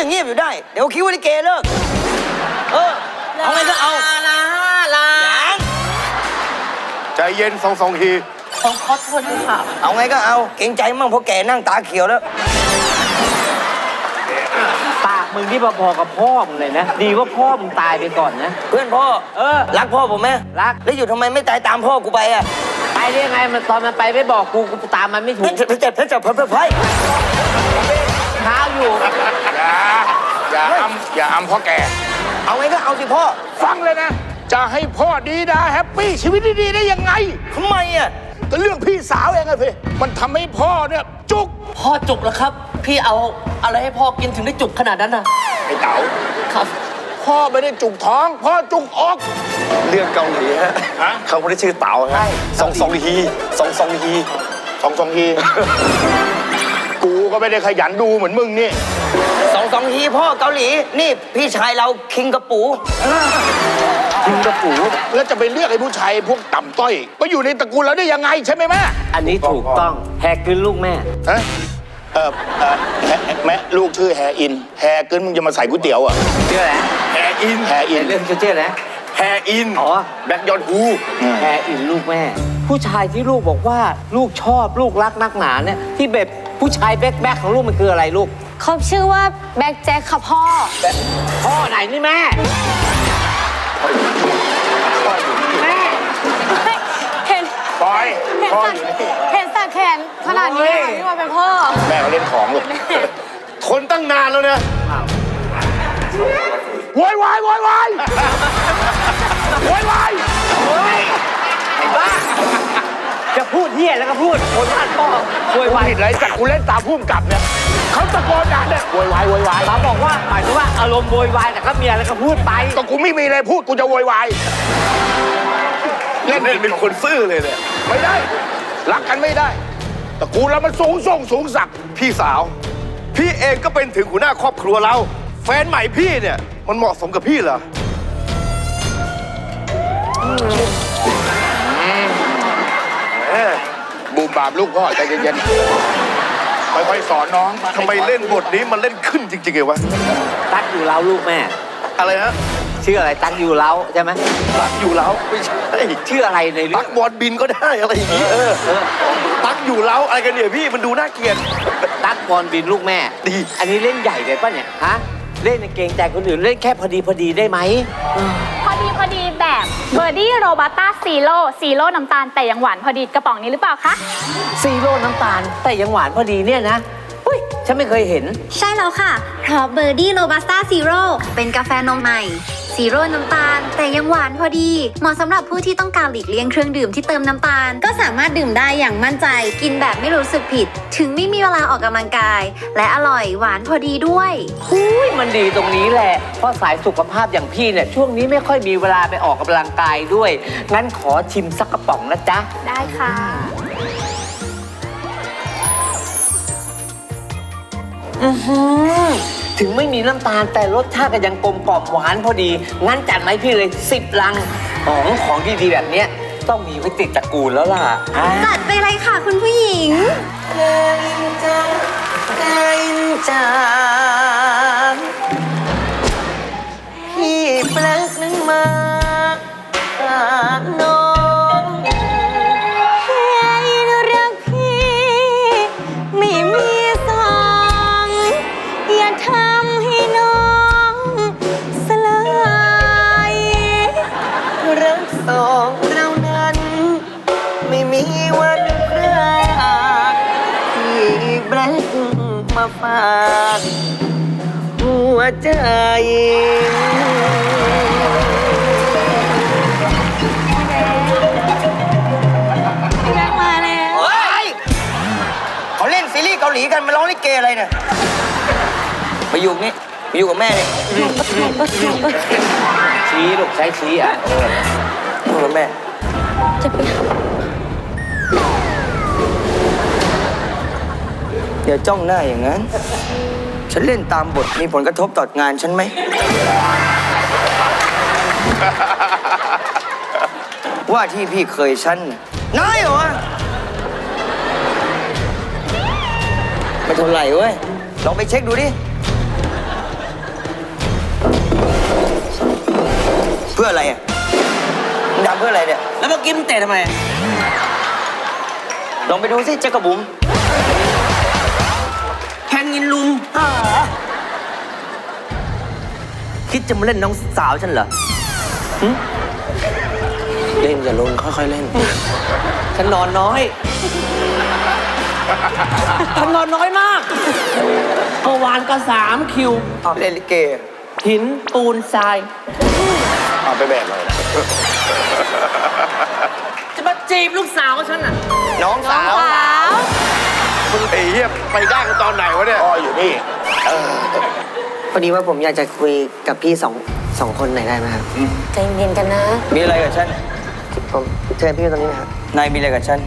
อ้ยจะเงียบอยู่ได้ เดี๋ยวคิดว่าลิเกเลิก เออ เอาไงก็เอาลาลายังใจเย็นสองสองทีผมขอโทษค่ะ เอาไงก็เอา เกรงใจมั่งเพราะแกนั่งตาเขียวแล้ว ปากมึงที่พอๆกับพ่อมึงเลยนะ ดีว่าพ่อมึงตายไปก่อนนะ เพื่อนพ่อ เออ รักพ่อผมไหมรัก แล้วอยู่ทำไมไม่ตายตามพ่อกูไปอะ ไปได้ยังไงมันตอนมันไปไม่บอกกูกูตามมันไม่ถูเฮ้ยกเจ็บเจ็บเจ็บเจ็บเพิ่มเพิ่มเพิ่มเท้าอยู่ อย่าอย่าอำอย่าอำพ่อแกเอาไงก็เอาสิพ่อฟังเลยนะ จะให้พ่อดีดาแฮปปี้ชีวิตดีๆได้ยังไง ทำไมอะก็เรื่องพี่สาวเองอะสิมันทำให้พ่อเนี่ยจุกพ่อจุกแล้วครับ พี่เอาอะไรให้พ่อกินถึงได้จุกขนาดนั้นน่ะไอ้เต๋าครับ พ่อไม่ได้จุกท้อง พ่อจุกอก เรื่องเกาหลีฮะฮะ เขาไม่ได้ชื่อเต๋าฮะซองซองฮีซองซองฮีสองสองที กูก็ไม่ได้ขยันดูเหมือนมึงนี่ สองสองทีพ่อเกาหลี นี่พี่ชายเราคิงกระปูถึงกระปูแล้วจะไปเรียกไอ้ผู้ชายพวกต่ำต้อยมาอยู่ในตระกูลเราได้ยังไงใช่ไหมแม่อันนี้ถูกต้องแหกคืนลูกแม่ฮะเออเออแฮแม่ลูกชื่อแฮอิน แฮเกินมึงจะมาใส่ก๋วยเตี๋ยวอะชื่ออะไรแฮอินแฮอินเรื่องชื่ออะไรแฮอินอ๋อแบ็กยอนฮูแหกอินลูกแม่ ผู้ชายที่ลูกบอกว่าลูกชอบลูกรักนักหนาเนี่ยที่แบบผู้ชายแบ๊กแบ๊กของลูกมันคืออะไรลูก เขาชื่อว่าแบ็คแจ็คค่ะพ่อ พ่อไหนนี่แม่ แม่ เห็นปอยเห็นพ่อสักอยู่นี่เห็นสักแขนขนาดนี้เลยค่ะที่ว่าเป็นพ่อ แม่เขาเล่นของลูกทนตั้งนานแล้วนะโวยวายโวยวายโวยวายจะ พูดเฮียแล้วก็พูดคนบ้านพ่อโวยวายผิดเลยจากกูเล่นตามพุ่มกับเนี่ยเขาตะโกนด่าเนี่ยโวยวายโวยวายเขาบอกว่าหมายถึงว่าอารมณ์โวยวายแต่ก็มีอะไรก็พูดไปก็กูไม่มีอะไรพูดกูจะโวยวายเล่นเล่นเป็นคนซื่อเลยเนี่ยไม่ได้ รักกันไม่ได้ตระกูลเรามันสูงส่งสูงสักดิ์พี่สาว พี่เองก็เป็นถึงหัวหน้าครอบครัวเรา แฟนใหม่พี่เนี่ย มันเหมาะสมกับพี่เหรอ บูมบามลูกพ่อใจเย็นๆค่อยๆสอนน้องทำไมเล่นบทนี้มันเล่นขึ้นจริงๆไงวะตักอยู่เล้าลูกแม่ อะไรฮะชื่ออะไรตักอยู่เล้าใช่ไหมตักอยู่เล้าไม่ใช่ชื่ออะไรในเรื่ตัอกงบอลบินก็ได้อะไรอย่างนี้เออตักอยู่เล้าอะไรกันเนี่ยพี่มันดูน่าเกลียด ตักบอลบินลูกแม่ดี อันนี้เล่นใหญ่เลยป่ะเนี่ยฮะเล่นในเกรงใจคนอื่นเล่นแค่พอดีพอดีได้ไหมพอดีพอดี แบบเบอร์ดี้โรบัสต้าซีโร่ซีโร่น้ำตาลแต่ยังหวานพอดีกระป๋องนี้หรือเปล่าคะซีโร่น้ำตาลแต่ยังหวานพอดีเนี่ยนะอุ้ยฉันไม่เคยเห็น ใช่แล้วค่ะ เพราะเบอร์ดี้โรบัสต้าซีโร่เป็นกาแฟนมใหม่ ซีโร่น้ำตาล แต่ยังหวานพอดี เหมาะสำหรับผู้ที่ต้องการหลีกเลี่ยงเครื่องดื่มที่เติมน้ำตาล ก็สามารถดื่มได้อย่างมั่นใจ กินแบบไม่รู้สึกผิด ถึงไม่มีเวลาออกกำลังกาย และอร่อยหวานพอดีด้วยอุ้ยมันดีตรงนี้แหละ เพราะสายสุขภาพอย่างพี่เนี่ยช่วงนี้ไม่ค่อยมีเวลาไปออกกำลังกายด้วย งั้นขอชิมสักกระป๋องนะจ๊ะ ได้ค่ะ อื้อหือถึงไม่มีน้ำตาลแต่รสชาติก็ยังกลมกล่อมหวานพอดี งั้นจัดไหมาให้พี่เลยสิบลังของของดีๆแบบเนี้ยต้องมีไว้ติดตระกูลแล้วล่ะอ่าจัดไปเลยค่ะคุณผู้หญิงพี่แปลกนึงมา แบล็กมาฝากหัวใจแบ็คมาแล้ว เฮ้ยเขาเล่นซีรีส์เกาหลีกันมาร้องลิเกอะไรเนี่ยไปอยู่นี่ไปอยู่กับแม่นี่ชี้ลูกใช้ชี้อะอยู่กับแม่เดี๋ยวจ้องหน้าอย่างนั้น ฉันเล่นตามบทมีผลกระทบต่องานฉันไหม ว่าที่พี่เคยฉันน่ะนายเหรอวะไม่ทนไหลเว้ย ลองไปเช็คดูดิ เพื่ออะไรอะมึงทำเพื่ออะไรเนี่ย แล้วเมื่อกี้มึงเตะทำไม ลองไปดูสิเจ๊กระบุ๋มแท งยินลุมคิดจะมาเล่นน้องสาวฉันเหรอเล่นอย่าลงค่อยๆเล่น ฉันนอนน้อย ฉันนอนน้อยมากเมื่อวานก็สามคิว เอาเล่นลิเกหินปูนทราย เอาไปแบกเลยนะ จะมาจีบลูกสาวฉันอะน้องสาวมึงไอ้เหี้ยไปได้กันตอนไหนวะเนี่ยพ่ออยู่นี่ พอดีว่าผมอยากจะคุยกับพี่สองสองคนหน่อยได้ไหมครับใจเย็นๆกันนะ มีอะไรกับฉัน ผมเชิญพี่ตรงนี้นะครับ นายมีอะไรกับฉัน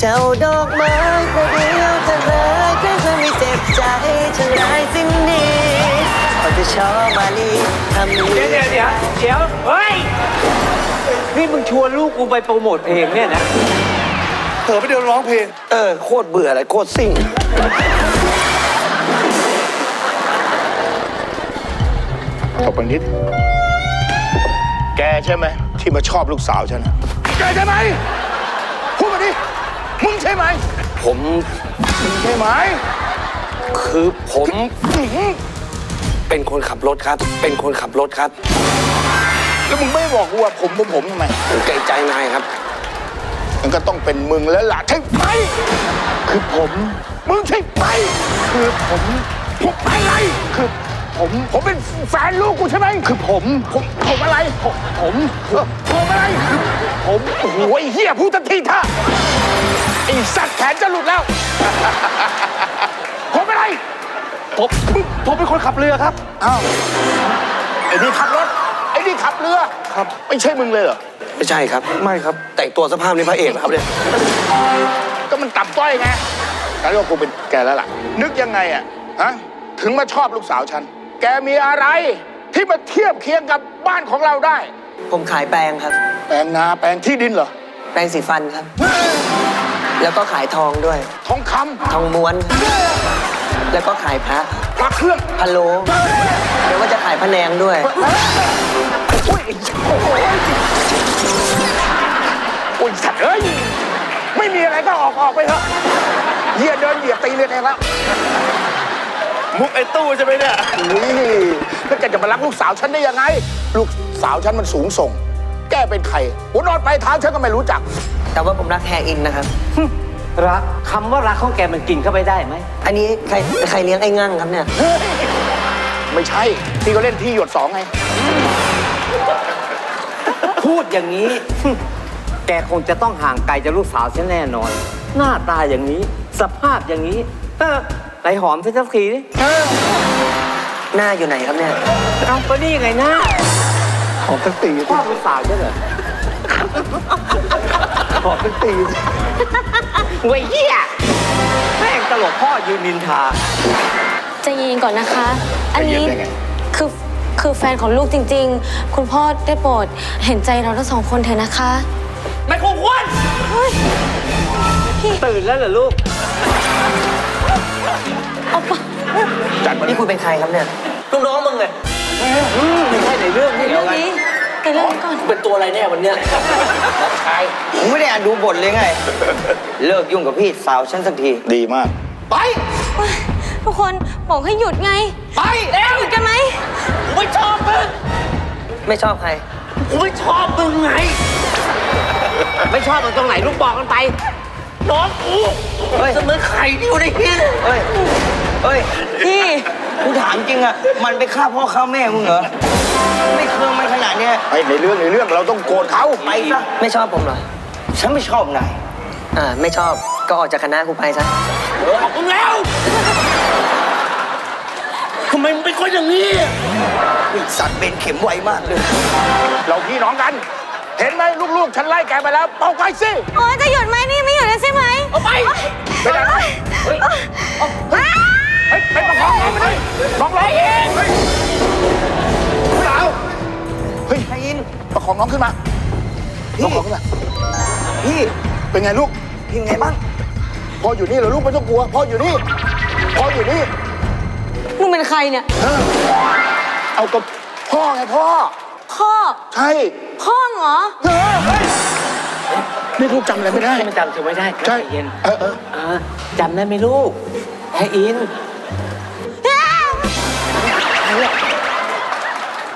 เจ้าดอกไม้ประเดียวจะเลยแค่เธอไม่เจ็บใจฉันร้ายสิ่งนี้พอจะชอบมาลีทำนี้เดี๋ยวเดี๋ยวเดี๋ยวเดี๋ยวเฮ้ย นี่มึงชวนลูกกูไปโปรโมทเพลงเนี่ยนะเผลอไปเดินร้องเพลง เออ โคตรเบื่อเลยโคตรซิ่งตบไปนิด แกใช่ไหม ที่มาชอบลูกสาวฉันน่ะแกใช่ไหม พูดมาดิ มึงใช่ไหม ผม มึงใช่ไหม คือผมอื้อหือเป็นคนขับรถครับ เป็นคนขับรถครับ แล้วมึงไม่บอกกูว่าผมผมผมทำไมผมเกรงใจนายครับ มันก็ต้องเป็นมึงแล้วล่ะใช่ไหมคือผม มึงใช่ไหมคือผมผมอะไรคือผมผมเป็นแฟนลูกกูใช่ไหมคือผมผมผมอะไร ผมผมเออผมอะไรคือผมโอ้โหไอ้เหี้ยพูดทันทีท่าไอ้สัตว์แขนจะหลุดแล้ว ผมอะไรผมมึงผมเป็นคนขับเรือครับอ้าวไอ้นี่ขับรถ ไอ้นี่ขับเรือครับ ไม่ใช่มึงเลยเหรอ ไม่ใช่ครับ ไม่ครับ แต่งตัวสภาพนี้พระเอกนะครับเนี่ย ก็มันต่ำต้อยไงงั้นก็คงเป็นแกแล้วล่ะ นึกยังไงอะฮะ ถึงมาชอบลูกสาวฉัน แกมีอะไรที่มาเทียบเคียงกับบ้านของเราได้ ผมขายแปรงครับ แปลงนาแปลงที่ดินเหรอ แปรงสีฟันครับ แล้วก็ขายทองด้วย ทองคทองม้วนครับแล้วก็ขายพระำพระเครื่อง พะโล้แล้วก็จะขายพะแนงด้วย อุ้ยโอ้โหอุ้ยสัตว์เอ้ย ไม่มีอะไรก็ออกออกไปเถอะเหยียดเดินเหยียบตีเรียนเองแล้วมุกไอ้ตู้ใช่ไหมเนี่ยนี่แล้วแกจะมารักลูกสาวฉันได้ยังไง ลูกสาวฉันมันสูงส่ง แกเป็นใครหัวนอนปลายเท้าฉันก็ไม่รู้จัก แต่ว่าผมรักแฮอินนะครับ รักคำว่ารักของแกมันกินเข้าไปได้ไหม อันนี้ใครใครเลี้ยงไอ้งั่งครับเนี่ย ไม่ใช่ที่เขาเล่นที่หยดสองไง พูดอย่างนี้ แกคงจะต้องห่างไกลจากลูกสาวฉันแน่นอน หน้าตาอย่างนี้ สภาพอย่างนี้เออไหนหอมสักทีดิหน้าอยู่ไหนครับเนี่ยเอาก็นี่ไงหน้าหอมตั้งตีชอบลูกสาวใช่เหรอหอมเป็นตีเว้ยเหี้ยแม่งตลกพ่อยืนนินทาใจเย็นๆก่อนนะคะ อันนี้ใจเย็นได้ไงคือ คือแฟนของลูกจริง ๆ คุณพ่อได้โปรดเห็นใจเราทั้งสองคนเถอะนะคะ ไม่ควรควรตื่นแล้วเหรอลูกจัดมานี่คุณเป็นใครครับเนี่ยลูกน้องมึงไงไม่ใช่ในเรื่องนี่เรื่องนี้แต่เรื่องนี้ก่อน เป็นตัวอะไรแน่วันเนี้ยชายผมไม่ได้อ่านดูบทเลยไง เลิกยุ่งกับพี่สาวฉันสักที ดีมาก ไป ทุกคนบอกให้หยุดไง ไปแล้วหยุดกันไหมกู ไม่ชอบมึง ไม่ชอบใคร กูไม่ชอบมึงไง ไม่ชอบมันตรงไหนลูกบอกกันไป น้องกูเฮ้ย เสมือนไข่ที่อยู่ในหินเฮ้ย เฮ้ย พี่กูถามจริงอะมันไปฆ่าพ่อฆ่าแม่มึงเหรอ ไม่เคืองมันขนาดเนี้ยไอ้ในเรื่องในเรื่องเราต้องโกรธเขาไปซะ ไม่ชอบผมเหรอ ฉันไม่ชอบนายอ่า ไม่ชอบ ก็ออกจากคณะกูไปซะ บอกมึงแล้วทำไมมึงเป็นคนอย่างนี้ สัตว์เป็นเข็มไวมากเลย เราพี่น้องกัน เห็นไหมลูกๆ ฉันไล่แกไปแล้ว เป่าไฟสิโอ้ยจะหยุดไหมนี่ไม่หยุดแล้วใช่ไหมเอาไปไปไหนเฮ้ยเฮ้ยไปประคองน้องไปน้องร้องเองเฮ้ยสาวเฮ้ยให้ยินประคองน้องขึ้นมาประคองขึ้นมาพี่เป็นไงลูกพี่เป็นไงบ้างพ่ออยู่นี่เหรอลูกไม่ต้องกลัวพ่ออยู่นี่พ่ออยู่นี่มึงเป็นใครเนี่ย เอากับพ่อไงพ่อ พ่อใช่พ่อเหรอ เออเฮ้ยนี่ลูกจำอะไรไม่ได้มันจำเธอไม่ได้ใช่เย็นเออเออเออจำได้ไหมลูกแฮอิน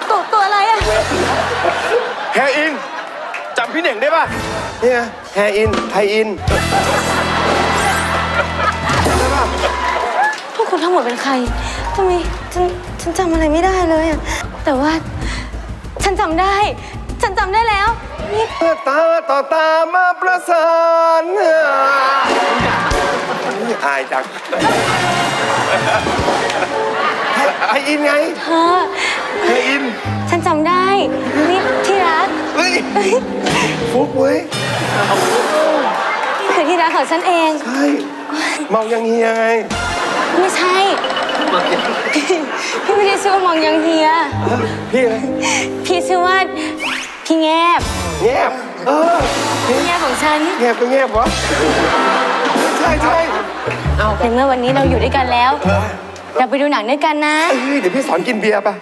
ตัวตัวอะไรอะแฮอินจำพี่เหน่งได้ป่ะเนี่ยแฮอิน ไทยอิน พวกคุณทั้งหมดเป็นใครทำไมฉัน ฉันจำอะไรไม่ได้เลยอะแต่ว่าฉันจำได้ ฉันจำได้แล้ว นี่ตาต่อตามาประสานอายจังไทยอินไงเธอไทยอินฉันจำได้ นี่ที่รัก เฮ้ยฟุกเว้ยนี่คือที่รักของฉันเอง ใช่เมายังเฮียไง ไม่ใช่ พี่ไม่ได้ชื่อว่ามองยังเฮีย พี่อะไรพี่ชื่อว่าพี่แงบแงบเออพี่แงบของฉันแงบก็แงบวะใช่ใช่ในเมื่อวันนี้เราอยู่ด้วยกันแล้ว เราไปดูหนังด้วยกันนะเฮ้ยเดี๋ยวพี่สอนกินเบียร์ป่ะ